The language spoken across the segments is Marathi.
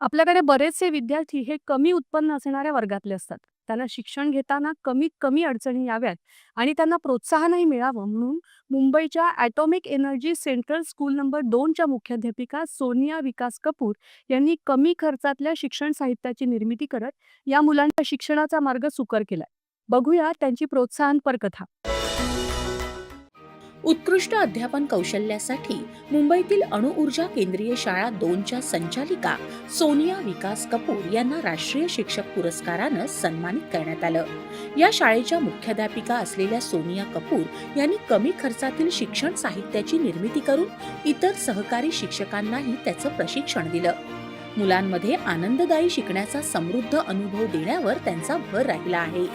आपल्याकडे बरेचसे विद्यार्थी हे कमी उत्पन्न असणाऱ्या वर्गातले असतात. त्यांना शिक्षण घेताना कमीत कमी अडचणी याव्यात आणि त्यांना प्रोत्साहनही मिळावं म्हणून मुंबईच्या atomic energy central school number दोनच्या मुख्याध्यापिका सोनिया विकास कपूर यांनी कमी खर्चातल्या शिक्षण साहित्याची निर्मिती करत या मुलांच्या शिक्षणाचा मार्ग सुकर केलाय. बघूया त्यांची प्रोत्साहनपर कथा. उत्कृष्ट अध्यापन कौशल्यासाठी मुंबईतील अणुऊर्जा केंद्रीय शाळा दोनच्या संचालिका सोनिया विकास कपूर यांना राष्ट्रीय शिक्षक पुरस्कारानं सन्मानित करण्यात आलं. या शाळेच्या मुख्याध्यापिका असलेल्या सोनिया कपूर यांनी कमी खर्चातील शिक्षण साहित्याची निर्मिती करून इतर सहकारी शिक्षकांनाही त्याचं प्रशिक्षण दिलं. मुलांमध्ये आनंददायी शिकण्याचा समृद्ध अनुभव देण्यावर त्यांचा भर राहिला आहे.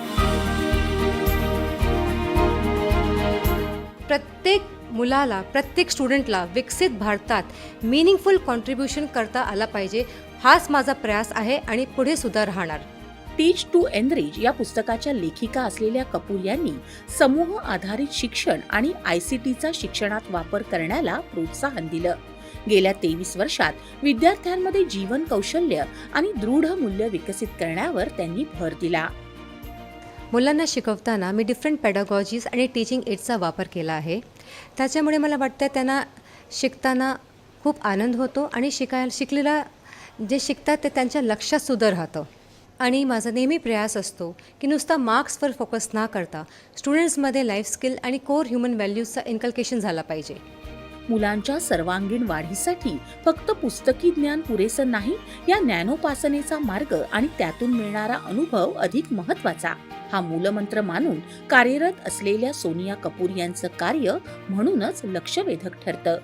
प्रत्येक मुलाला प्रत्येक स्टुडंटला विकसित भारतात मिनिंगफुल कॉन्ट्रीब्युशन करता आला पाहिजे हाच माझा प्रयास आहे आणि पुढे सुद्धा राहणार. टीच टू एनरिच या पुस्तकाच्या लेखिका असलेल्या कपूर यांनी समूह आधारित शिक्षण आणि आय सी टीचा शिक्षणात वापर करण्याला प्रोत्साहन दिलं. गेल्या तेवीस वर्षात विद्यार्थ्यांमध्ये जीवन कौशल्य आणि दृढ मूल्य विकसित करण्यावर त्यांनी भर दिला. मुलांना शिकवताना मी डिफरंट पॅडागॉजीज आणि टीचिंग एड्सचा वापर केला आहे. त्याच्यामुळे मला वाटतं त्यांना शिकताना खूप आनंद होतो आणि शिकायला शिकलेला जे शिकतात ते त्यांच्या लक्षातसुद्धा राहतं. आणि माझा नेहमी प्रयास असतो की नुसता मार्क्सवर फोकस न करता स्टुडंट्समध्ये लाईफ स्किल आणि कोर ह्युमन व्हॅल्यूजचा इन्कल्केशन झाला पाहिजे. मुलांच्या सर्वांगीण वाढीसाठी फक्त पुस्तकी ज्ञान पुरेसं नाही या ज्ञानोपासनेचा मार्ग आणि त्यातून मिळणारा अनुभव अधिक महत्त्वाचा हा मूलमंत्र मानून कार्यरत असलेल्या सोनिया कपूर यांचं कार्य म्हणूनच लक्षवेधक ठरतं.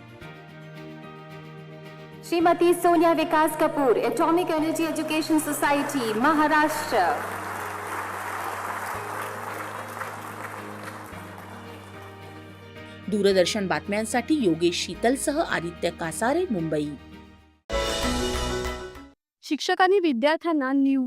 Shrimati Sonia Vikas Kapoor atomic energy education society Maharashtra. Doordarshan बातम्यांसाठी योगेश शीतलसह आदित्य कासारे मुंबई. शिक्षकांनी विद्यार्थ्यांना निव